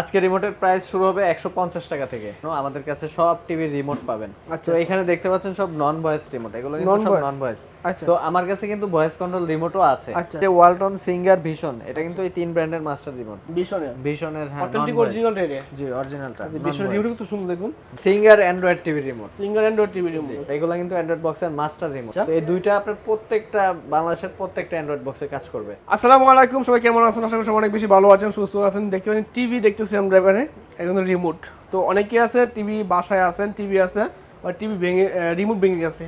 আজকে রিমোটের প্রাইস শুরু হবে একশো পঞ্চাশ টাকা থেকে। আমাদের কাছে সব টিভির রিমোট পাবেন। আচ্ছা, এখানে দেখতে পাচ্ছেন সব নন ভয়েস রিমোট এগুলো কিন্তু সব নন ভয়েস আচ্ছা তো আমার কাছে কিন্তু ভয়েস কন্ট্রোল রিমোটও আছে। আচ্ছা। যে ওয়ালটন সিঙ্গার ভিশন এটা কিন্তু এই তিন ব্র্যান্ডের মাস্টার রিমোট ভীষণের ভিশনের হ্যাঁ অথেন্টিক অরিজিনাল জি অরিজিনালটা ভীষণ কিন্তু শুনুন দেখুন। Singer Android TV remote single Android TV remote এগুলো কিন্তু অ্যান্ড্রয়েড বক্সের মাস্টার রিমোট আচ্ছা। এই দুইটা আপনার প্রত্যেকটা বাংলাদেশের প্রত্যেকটা অ্যান্ড্রয়েড বক্সে কাজ করবে। আসসালামু আলাইকুম সবাই কেমন আছেন? আশা করি সবাই অনেক বেশি ভালো আছেন সুস্থ আছেন। দেখতে পাচ্ছেন টিভি দেখতেছি আমরা এখানে এখন রিমোট তো অনেকে আছে টিভি বাসায় আছেন টিভি আছে বা টিভি ভেঙে রিমোট ভেঙে গেছে।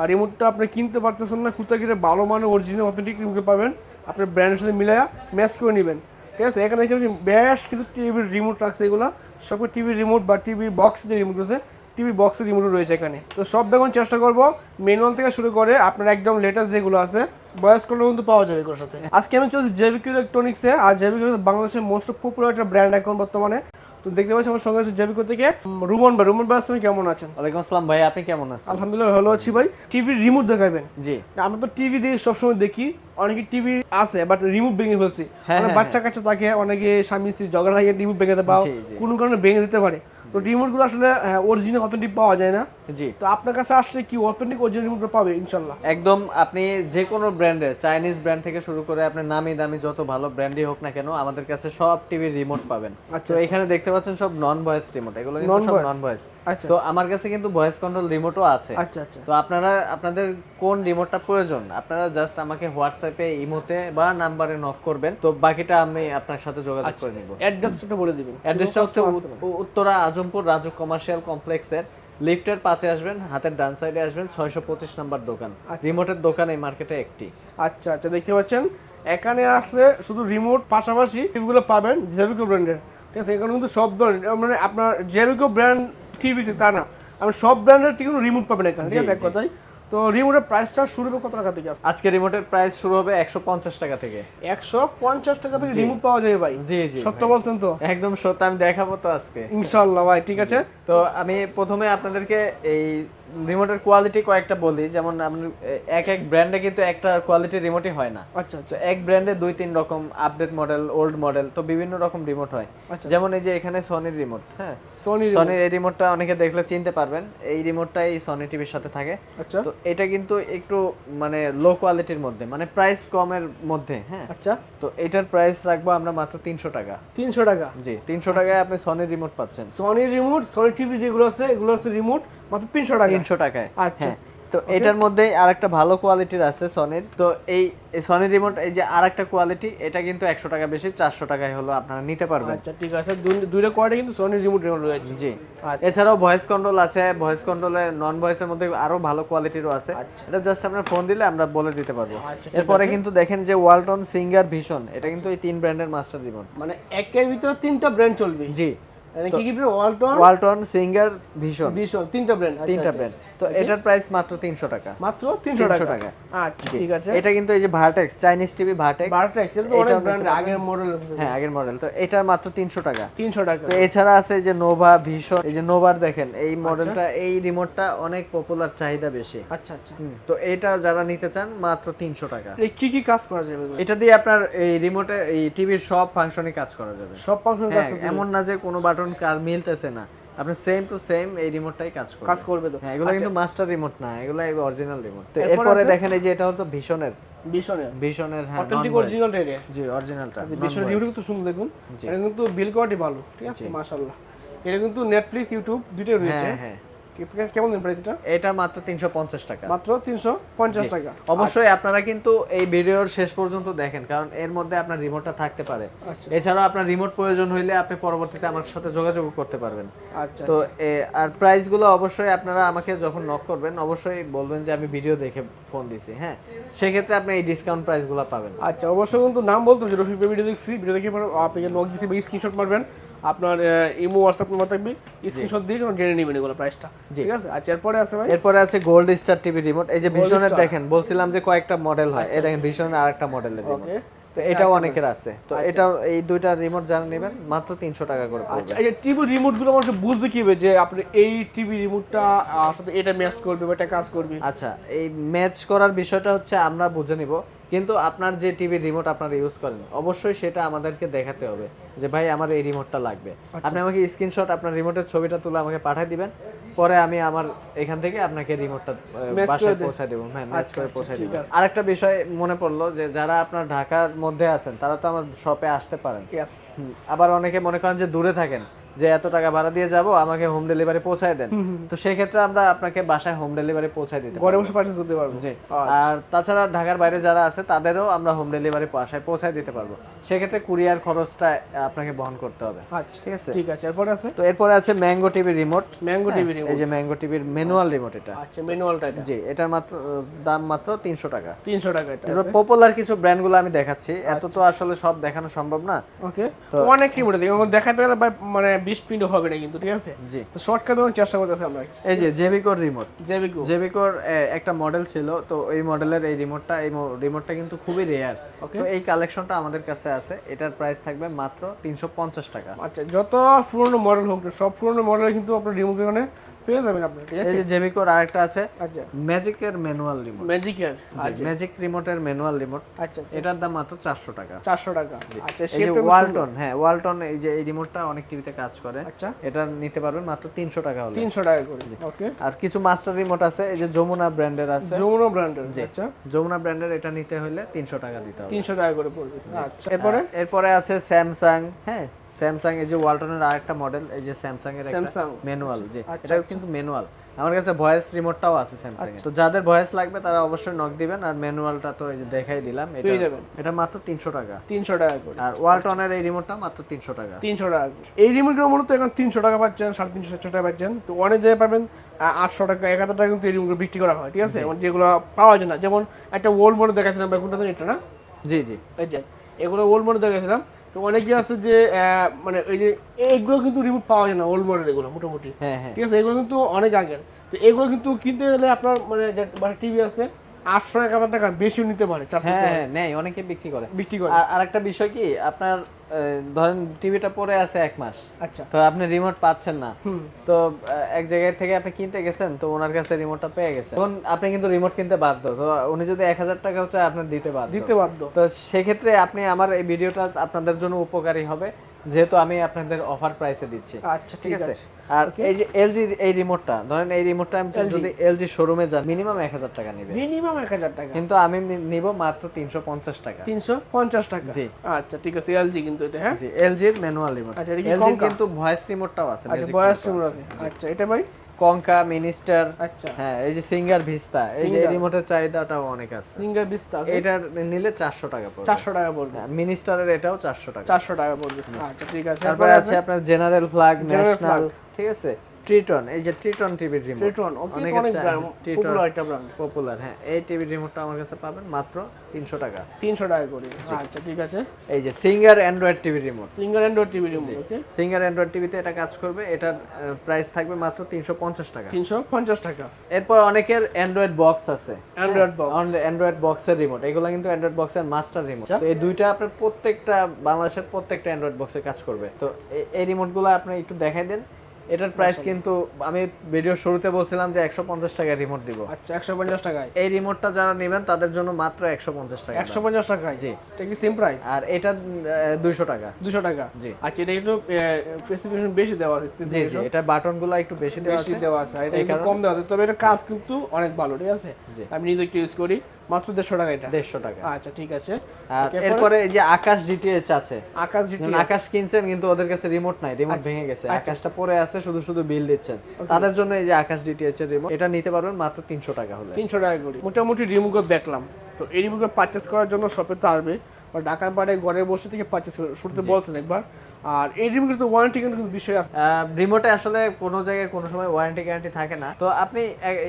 আর রিমোটটা আপনি কিনতে পারতেছেন না কোথাও কিনে ভালো মানের অরিজিনাল অথেন্টিক রিমোট পাবেন। আপনার ব্র্যান্ডের সাথে মিলায়া ম্যাচ করে নেবেন। ঠিক আছে? এখানে দেখতে বেশ কিছু টিভির রিমোট রাখছে এগুলো। সব টিভির রিমোট বা টিভি বক্স যে রিমোট আছে টিভি বক্সের রিমোট রয়েছে এখানে। তো সব দেখুন চেষ্টা করব। ম্যানুয়াল থেকে শুরু করে আপনার একদম লেটেস্ট যেগুলো আছে বয়স করলে কিন্তু পাওয়া যাবে এগুলোর সাথে। আজকে আমি চলছি জেবিকিউ ইলেকট্রনিক্সে আর জেবিকিউ বাংলাদেশের মোস্ট পপুলার একটা ব্র্যান্ড এখন বর্তমানে। তো দেখতে পাচ্ছি আমার সঙ্গে আছে জেবিকিউ থেকে রুমন ভাই। রুমন ভাই আপনি কেমন আছেন? ওয়ালাইকুম আসসালাম ভাই আপনি কেমন আছেন? আলহামদুলিল্লাহ ভালো আছি ভাই। টিভির রিমোট দেখাবেন? জি। আমরা তো টিভি দিয়ে সবসময় দেখি। অনেকে টিভি আছে বাট রিমোট ভেঙে ফেলছি। হ্যাঁ, হ্যাঁ, বাচ্চা কাচ্চা থাকে অনেকে স্বামী স্ত্রী ঝগড়া লাগিয়ে রিমোট ভেঙে দেয় বা। কোনো কারণে ভেঙে দিতে পারে। তো রিমোটগুলো আসলে অরিজিনাল অথেন্টিক পাওয়া যায় না। জি। তো আপনার কাছে আসলে কি অথেন্টিক অরিজিনাল রিমোট পাবে ইনশাল্লাহ একদম আপনি যে কোনো ব্র্যান্ডের চাইনিজ ব্র্যান্ড থেকে শুরু করে আপনি নামি দামি যত ভালো ব্র্যান্ডই হোক না কেন আমাদের কাছে সব টিভির রিমোট পাবেন। আচ্ছা, এখানে দেখতে পাচ্ছেন সব নন ভয়েস রিমোট এগুলো কিন্তু সব নন ভয়েস আচ্ছা তো আমার কাছে কিন্তু ভয়েস কন্ট্রোল রিমোটও আছে। আচ্ছা আচ্ছা। তো আপনারা আপনাদের কোন রিমোটটা প্রয়োজন আপনারা জাস্ট আমাকে হোয়াটসঅ্যাপে ইমোতে বা নাম্বারে নক করবেন। তো বাকিটা আমি আপনার সাথে যোগাযোগ করে নিব। অ্যাড্রেসটা বলে দিবেন। অ্যাড্রেসটা হচ্ছে উ- উত্তরা রাজু কমার্শিয়াল কমপ্লেক্সের লিফটের পাশে আসবেন হাতের ডান সাইডে আসবেন ছয়শো পঁচিশ নাম্বার দোকান। রিমোটের দোকান এই মার্কেটে একটি। আচ্ছা আচ্ছা দেখতে পাচ্ছেন? এখানে আসলে শুধু রিমোট পাশাপাশি টিভিগুলো পাবেন জেবিকো ব্র্যান্ডের ঠিক আছে এখানে কিন্তু সব ধরনের মানে আপনার জেবিকো ব্র্যান্ড টিভি তা না। আপনি সব ব্র্যান্ডের টিভি রিমোট পাবেন এখানে। ঠিক আছে এক কথায়। তো রিমোটের প্রাইসটা শুরু হবে কত টাকা থেকে? আজকে রিমোটের প্রাইস শুরু হবে একশো পঞ্চাশ টাকা থেকে। একশো পঞ্চাশ টাকা থেকে রিমোট পাওয়া যাবে ভাই? জি জি সত্য। বলছেন তো? একদম সত্য আমি দেখাবো তো আজকে। ইনশাল্লাহ ভাই ঠিক আছে? তো আমি প্রথমে আপনাদেরকে এই রিমোটের কোয়ালিটি কয়েকটা বলি যেমন আপনার এক এক ব্র্যান্ডে কিন্তু একটা কোয়ালিটির রিমোটই হয় না। আচ্ছা আচ্ছা। এক ব্র্যান্ডে দুই তিন রকম আপডেট মডেল ওল্ড মডেল তো বিভিন্ন রকম রিমোট হয়। আচ্ছা। যেমন এই যে এখানে সনির রিমোট হ্যাঁ? সোনি সনির এই রিমোটটা অনেকে দেখলে চিনতে পারবেন এই রিমোটটাই সনি টিভির সাথে থাকে। আচ্ছা। তো এটা কিন্তু একটু মানে লো কোয়ালিটির মধ্যে মানে প্রাইস কমের মধ্যে হ্যাঁ? আচ্ছা। তো এটার প্রাইস রাখব আমরা মাত্র তিনশো টাকা। তিনশো টাকা। জি তিনশো টাকায় আপনি সনির রিমোট পাচ্ছেন। সনি রিমোট সনি টিভি যেগুলো আছে এগুলো আছে রিমোট মাত্র তিনশো টাকা। তিনশো টাকায় আচ্ছা। হ্যাঁ। তো এটার মধ্যেই আরেকটা ভালো কোয়ালিটির আছে সনির তো এই সনি রিমোট এই যে আরেকটা কোয়ালিটি এটা কিন্তু একশো টাকা বেশি চারশো টাকায় হলো আপনারা নিতে পারবেন। আচ্ছা ঠিক আছে। দুইটা কোয়ালিটি কিন্তু সনি রিমোট রিমোট রয়েছে। জি। আচ্ছা। এছাড়াও ভয়েস কন্ট্রোল আছে ভয়েস কন্ট্রোলে নন ভয়েসের মধ্যে আরও ভালো কোয়ালিটিরও আছে। আচ্ছা। এটা জাস্ট আপনার ফোন দিলে আমরা বলে দিতে পারব। আচ্ছা, এরপরে কিন্তু দেখেন যে ওয়ালটন সিঙ্গার ভিশন এটা কিন্তু এই তিন ব্র্যান্ডের মাস্টার রিমোট মানে একের ভিতরে তিনটা ব্র্যান্ড চলবে। জি। কি কি brand? Walton Walton Singer Vision Vision তিনটা ব্র্যান্ড তিনটা ব্র্যান্ড। তো এটার প্রাইস মাত্র তিনশো টাকা। মাত্র 300 টাকা। আচ্ছা ঠিক আছে। এটা কিন্তু এই যে ভার্টেক্স চাইনিজ টিভি ভার্টেক্স বারোটা এক্সেল তো অনেক ব্র্যান্ড আগের মডেল হ্যাঁ আগের মডেল তো এটার মাত্র তিনশো টাকা। তিনশো টাকা। তো এছাড়া আছে যে নোভা ভিশন এই যে নোভার দেখেন এই আচ্ছা। মডেলটা এই রিমোটটা অনেক পপুলার চাহিদা বেশি। আচ্ছা আচ্ছা। তো এটা যারা নিতে চান মাত্র তিনশো টাকা। এই কি কি কাজ করা যাবে? এটা দিয়ে আপনার এই রিমোটে এই টিভির সব ফাংশনই কাজ করা যাবে। সব ফাংশন কাজ হ্যাঁ, করতে এমন না যে কোনো বাটন কাজ মিলতেছে না। আপনি সেম টু সেম এই রিমোটটাই কাজ করবে। কাজ করবে তো। হ্যাঁ এগুলো কিন্তু মাস্টার রিমোট না এগুলো অরিজিনাল রিমোট তো এরপরে দেখেন এই যে এটা হলো ভিশনের ভিশনের ভিশনের হ্যাঁ অথেন্টিক অরিজিনাল রেডি জি অরিজিনালটা ভিশন রিভিউ তো শুনুন দেখুন। এটা কিন্তু বিল কোয়ালিটি ভালো ঠিক আছে? মাশাআল্লাহ। এটা কিন্তু নেটফ্লিক্স ইউটিউব দুটোই রয়েছে। হ্যাঁ হ্যাঁ। কেমন দিন প্রাইস এটা? এটা মাত্র তিনশো পঞ্চাশ টাকা। মাত্র তিনশো পঞ্চাশ টাকা। অবশ্যই আপনারা কিন্তু এই ভিডিওর শেষ পর্যন্ত দেখেন কারণ এর মধ্যে আপনার রিমোটটা থাকতে পারে। আচ্ছা। এছাড়াও আপনার রিমোট প্রয়োজন হইলে আপনি পরবর্তীতে আমার সাথে যোগাযোগ করতে পারবেন। আচ্ছা তো আর প্রাইসগুলো অবশ্যই আপনারা আমাকে যখন নক করবেন অবশ্যই বলবেন যে আমি ভিডিও দেখে ফোন দিছি হ্যাঁ? সেক্ষেত্রে আপনি এই ডিসকাউন্ট প্রাইসগুলো পাবেন। আচ্ছা অবশ্যই কিন্তু নাম বলতে যে রফিক ভিডিও দেখছি ভিডিও দেখে আপনি নক দিছি বা স্ক্রিনশট মারবেন। আপনার ইমো হোয়াটসঅ্যাপ নাম্বার থাকবে। স্ক্রিনশট দিয়ে জেনে নেবেন এগুলো প্রাইসটা ঠিক আছে? আচ্ছা এরপরে আছে ভাই? এরপরে আছে গোল্ড স্টার টিভি রিমোট এই যে ভিশনের দেখেন বলছিলাম যে কয়েকটা মডেল হয়। এই দেখেন ভিশনের আরেকটা মডেলের রিমোট ওকে তো এটাও অনেকের আছে। তো এটা এই দুইটা রিমোট যারা নেবেন মাত্র তিনশো টাকা করে পড়বে। আচ্ছা এই যে টিভি রিমোটগুলো মানুষ বুঝবে কীভাবে যে আপনি এই টিভি রিমোটটা সাথে এটা ম্যাচ করবে বা এটা কাজ করবে? আচ্ছা এই ম্যাচ করার বিষয়টা হচ্ছে আমরা বুঝে নিব। কিন্তু আপনার যে টিভির রিমোট আপনারা ইউজ করেন অবশ্যই সেটা আমাদেরকে দেখাতে হবে যে ভাই আমার এই রিমোটটা লাগবে। আচ্ছা। আপনি আমাকে স্ক্রিনশট আপনার রিমোটের ছবিটা তুলে আমাকে পাঠিয়ে দিবেন পরে আমি আমার এখান থেকে আপনাকে রিমোটটা বাসায় পৌঁছে দেবো। হ্যাঁ ম্যাচ আচ্ছা, করে আচ্ছা, পৌঁছে দেবো। আরেকটা বিষয় মনে পড়ল যে যারা আপনার ঢাকার মধ্যে আছেন তারা তো আমার শপে আসতে পারেন। আবার অনেকে মনে করেন যে দূরে থাকেন। যে এত টাকা ভাড়া দিয়ে যাব আমাকে হোম ডেলিভারি পৌঁছায় দেন। তো সেই ক্ষেত্রে আমরা আপনাকে বাসায় হোম ডেলিভারি পৌঁছায় দিতে ঘরে বসে পারচেজ করতে পারবেন জি। আচ্ছা। আর তাছাড়া ঢাকার বাইরে যারা আছে তাদেরও আমরা হোম ডেলিভারি বাসায় পৌঁছায় দিতে পারব। সেক্ষেত্রে কুরিয়ার খরচটা আপনাকে বহন করতে হবে। আচ্ছা ঠিক আছে। ঠিক আছে এরপরে আছে? তো এরপরে আছে mango TV remote mango TV remote এই যে ম্যাঙ্গো টিভির ম্যানুয়াল রিমোট এটা। আচ্ছা ম্যানুয়ালটা এটা। জি এটার মাত্র দাম মাত্র তিনশো টাকা। তিনশো টাকা এটা পপুলার কিছু ব্র্যান্ডগুলো আমি দেখাচ্ছি। এত তো আসলে সব দেখানো সম্ভব না। ওকে অনেক কি বলে দেখি দেখাতে গেলে মানে বিশ হবে না কিন্তু ঠিক আছে? জি। তো শর্টকাট দেওয়ার চেষ্টা করতেছি আমরা। এই যে জেবিকোর রিমোট জেবিকো জেবিকোর একটা মডেল ছিল তো এই মডেলের এই রিমোটটা এই রিমোটটা কিন্তু খুবই রেয়ার ওকে তো এই কালেকশনটা আমাদের কাছে আছে। এটার প্রাইস থাকবে মাত্র তিনশো পঞ্চাশ টাকা। আচ্ছা যত পুরনো মডেল হোক সব পুরনো মডেল কিন্তু আপনার রিমোট এখানে পেয়ে যাবেন আপনি এই যে জেবিকোর আরেকটা আছে আচ্ছা। ম্যাজিকের ম্যানুয়াল রিমোট ম্যাজিকের ম্যাজিক রিমোটের ম্যানুয়াল রিমোট আচ্ছা এটার দাম মাত্র চারশো টাকা। চারশো টাকা। আচ্ছা এই ওয়ালটন হ্যাঁ ওয়ালটন এই যে এই রিমোটটা অনেক টিভিতে কাজ করে। আচ্ছা। এটা নিতে পারবেন মাত্র তিনশো টাকা হলে। তিনশো টাকা করে ওকে। আর কিছু মাস্টার রিমোট আছে এই যে যমুনা ব্র্যান্ডের আছে। যমুনা ব্র্যান্ডের আচ্ছা। যমুনা ব্র্যান্ডের এটা নিতে হলে তিনশো টাকা দিতে হবে। তিনশো টাকা করে পড়বে। আচ্ছা এরপরে? এরপরে আছে স্যামসাং হ্যাঁ স্যামসাং এই যে ওয়ালটনের আরেকটা মডেল এই যে স্যামসাং এর একটা ম্যানুয়াল জি আচ্ছা, এটা কিন্তু ম্যানুয়াল আমার কাছে ভয়েস রিমোটটাও আছে স্যামসাং এর তো যাদের ভয়েস লাগবে তারা অবশ্যই নক দিবেন আর ম্যানুয়ালটা তো এই যে দেখাই দিলাম এটা। এটা মাত্র তিনশো টাকা। তিনশো টাকা করে। আর ওয়ালটনের এই রিমোটটা মাত্র তিনশো টাকা। তিনশো টাকা করে। এই রিমোটগুলো মূলত এখন তিনশো টাকা পাচ্ছেন সাড়ে তিনশো চারশো টাকা পাচ্ছেন। তো অনেক জায়গায় পাবেন আটশো টাকা এক হাজার টাকা কিন্তু এই রিমোটগুলো বিক্রি করা হয় ঠিক আছে? এবং যেগুলো পাওয়া যায় না। যেমন একটা ওল্ড মডেল দেখাচ্ছিলাম বা কোনটা এটা না? জি জি। এই যে এগুলো ওল্ড মডেল দেখাচ্ছিলাম তো অনেকে আছে যে মানে ওই যে এইগুলো কিন্তু রিমোট পাওয়া যায় না ওল্ড মডেল এগুলো মোটামুটি। হ্যাঁ হ্যাঁ। ঠিক আছে? এগুলো কিন্তু অনেক আগের। তো এগুলো কিন্তু কিনতে গেলে আপনার মানে টিভি আছে আটশো এক হাজার টাকা বেশিও নিতে পারে হ্যাঁ হ্যাঁ অনেকে বিক্রি করে। বিক্রি করে। আর একটা বিষয় কি আপনার ধরেন টিভিটা পরে আছে এক মাস। আচ্ছা। তো আপনি রিমোট পাচ্ছেন না। তো এক জায়গায় থেকে আপনি কিনতে গেছেন তো ওনার কাছে রিমোটটা পেয়ে গেছেন। তখন আপনি কিন্তু রিমোট কিনতে বাধ্য তো উনি যদি এক হাজার টাকা হচ্ছে আপনি দিতে বাধ্য। দিতে বাধ্য। তো সেক্ষেত্রে আপনি আমার এই ভিডিওটা আপনাদের জন্য উপকারী হবে। যেহেতু আমি আপনাদের অফার প্রাইসে দিচ্ছি। আচ্ছা ঠিক আছে? আর এই যে এলজি এই রিমোটটা ধরেন এই রিমোটটা আমি যদি এলজি শোরুমে যান মিনিমাম এক হাজার টাকা নেবে। মিনিমাম এক হাজার টাকা। কিন্তু আমি নিব মাত্র তিনশো পঞ্চাশ টাকা। তিনশো পঞ্চাশ টাকা। জি। আচ্ছা ঠিক আছে এলজি কিন্তু এটা হ্যাঁ? জি এলজির ম্যানুয়াল রিমোট আচ্ছা, এলজির কিন্তু ভয়েস রিমোটটাও আছে আচ্ছা ভয়েস আছে। আছে। আচ্ছা এটা ভাই? কঙ্কা মিনিস্টার আচ্ছা। হ্যাঁ এই যে সিঙ্গার ভিস্তা এই যে রিমোটের চাহিদাটাও অনেক আছে। সিঙ্গার ভিস্তা এটা নিলে চারশো টাকা পড়বে। চারশো টাকা পড়বে। মিনিস্টারের এটাও চারশো টাকা। চারশো টাকা পড়বে। আচ্ছা ঠিক আছে। তারপরে আছে আপনার জেনারেল ফ্ল্যাগ ন্যাশনাল ঠিক আছে। ট্রিটন এই যে ট্রিটন টিভির রিমোট ট্রিটন অনেক। পপুলার একটা ব্র্যান্ড পপুলার হ্যাঁ। এই টিভির রিমোটটা আমার কাছে পাবেন মাত্র তিনশো টাকা। তিনশো টাকা করে। আচ্ছা ঠিক আছে। এই যে সিঙ্গার অ্যান্ড্রয়েড টিভির remote Singer Android TV remote okay Singer Android টিভিতে এটা কাজ করবে এটার প্রাইস থাকবে মাত্র তিনশো পঞ্চাশ টাকা। তিনশো পঞ্চাশ টাকা। এরপর অনেকের অ্যান্ড্রয়েড বক্স আছে। অ্যান্ড্রয়েড বক্স অ্যান্ড্রয়েড বক্সের রিমোট এগুলো কিন্তু অ্যান্ড্রয়েড বক্সের মাস্টার রিমোট আচ্ছা। এই দুইটা আপনার প্রত্যেকটা বাংলাদেশের প্রত্যেকটা অ্যান্ড্রয়েড বক্সে কাজ করবে। তো এই রিমোটগুলো আপনি একটু দেখাই দেন। এটার প্রাইস কিন্তু আমি ভিডিওর শুরুতে বলছিলাম যে একশো পঞ্চাশ টাকায় রিমোট দিব। আচ্ছা একশো পঞ্চাশ টাকায়? এই রিমোটটা যারা নেবেন তাদের জন্য মাত্র একশো পঞ্চাশ টাকা একশো পঞ্চাশ টাকায়? জি। এটা কি সেম প্রাইস আর এটা দুইশো টাকা। দুশো টাকা? জি। আচ্ছা এটা একটু স্পেসিফিকেশন বেশি দেওয়া আছে জি জি এটা বাটনগুলো একটু বেশি দেওয়া আছে। দেওয়া আছে এটা একটু কম দেওয়া আছে তবে এটা কাজ কিন্তু অনেক ভালো ঠিক আছে। আমি নিজে একটু ইউজ করি। মাত্র দেড়শো টাকা এটা? দেড়শো টাকা। আচ্ছা ঠিক আছে। এরপরে? এই যে আকাশ ডিটিএইচ আছে। আকাশ যেমন আকাশ কিনছেন কিন্তু ওদের কাছে রিমোট নাই রিমোট ভেঙে গেছে। আকাশটা পরে আছে শুধু শুধু বিল দিচ্ছেন। তাদের জন্য এই যে আকাশ ডিটিএইচ এর রিমোট এটা নিতে পারবেন মাত্র তিনশো টাকা হলে। তিনশো টাকা করে। মোটামুটি রিমুকে দেখলাম। তো এই রিমুকে পারচেস করার জন্য শপে তো আসবে বা ঢাকার বাইরে ঘরে বসে থেকে পারচেস শুরুতে বলছেন একবার। আর এই রিমুকের কিন্তু ওয়ারেন্টি কিন্তু বিষয় আছে। রিমোটে আসলে কোনো জায়গায় কোনো সময় ওয়ারেন্টি গ্যারান্টি থাকে না। তো আপনি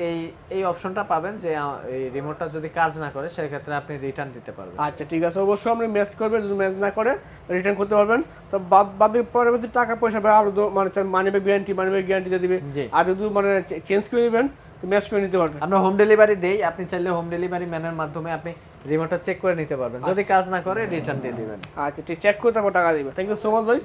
এই এই অপশনটা পাবেন যে এই রিমোটটা যদি কাজ না করে সেক্ষেত্রে আপনি রিটার্ন দিতে পারবেন। আচ্ছা ঠিক আছে। অবশ্যই আপনি ম্যাচ করবেন যদি ম্যাচ না করে রিটার্ন করতে পারবেন। তো বাদ বাদে পরবর্তী টাকা পয়সা আরও মানে money back guarantee money back guarantee দিয়ে দিবে। আর যদি মানে চেঞ্জ করে নেবেন তো ম্যাচ করে নিতে পারবেন। আমরা হোম ডেলিভারি দেই আপনি চাইলে হোম ডেলিভারি ম্যানের মাধ্যমে আপনি রিমোটটা চেক করে নিতে পারবেন। যদি কাজ না করে রিটার্ন দিয়ে দিবেন। আচ্ছা ঠিক চেক করে তারপর টাকা দিবে থ্যাংক ইউ সো মাচ ভাই।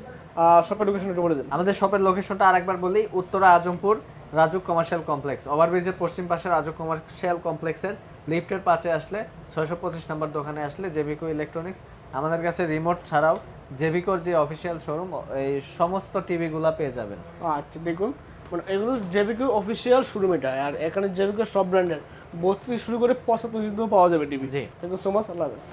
শপের লোকেশন বলে দিন। আমাদের শপের লোকেশনটা আরেকবার বলি উত্তরা আজমপুর রাজুক কমার্শিয়াল কমপ্লেক্স ওভারব্রিজের পশ্চিম পাশে রাজুক কমার্শিয়াল কমপ্লেক্সের লিফটের পাশে আসলে ছয়শো পঁচিশ নম্বর দোকানে আসলে জেভিকো ইলেকট্রনিক্স আমাদের কাছে রিমোট ছাড়াও জেভিকোর যে অফিসিয়াল শোরুম এই সমস্ত টিভিগুলো পেয়ে যাবেন। আচ্ছা দেখুন। মানে এগুলো জেবিকে অফিসিয়াল শুরু এটা আর এখানে জেবিকে সব ব্র্যান্ডের বত্রিশ শুরু করে পঁচাত্তর পাওয়া যাবে টিভি জি। থ্যাংক ইউ সো মাচ আল্লাহ হাফেজ।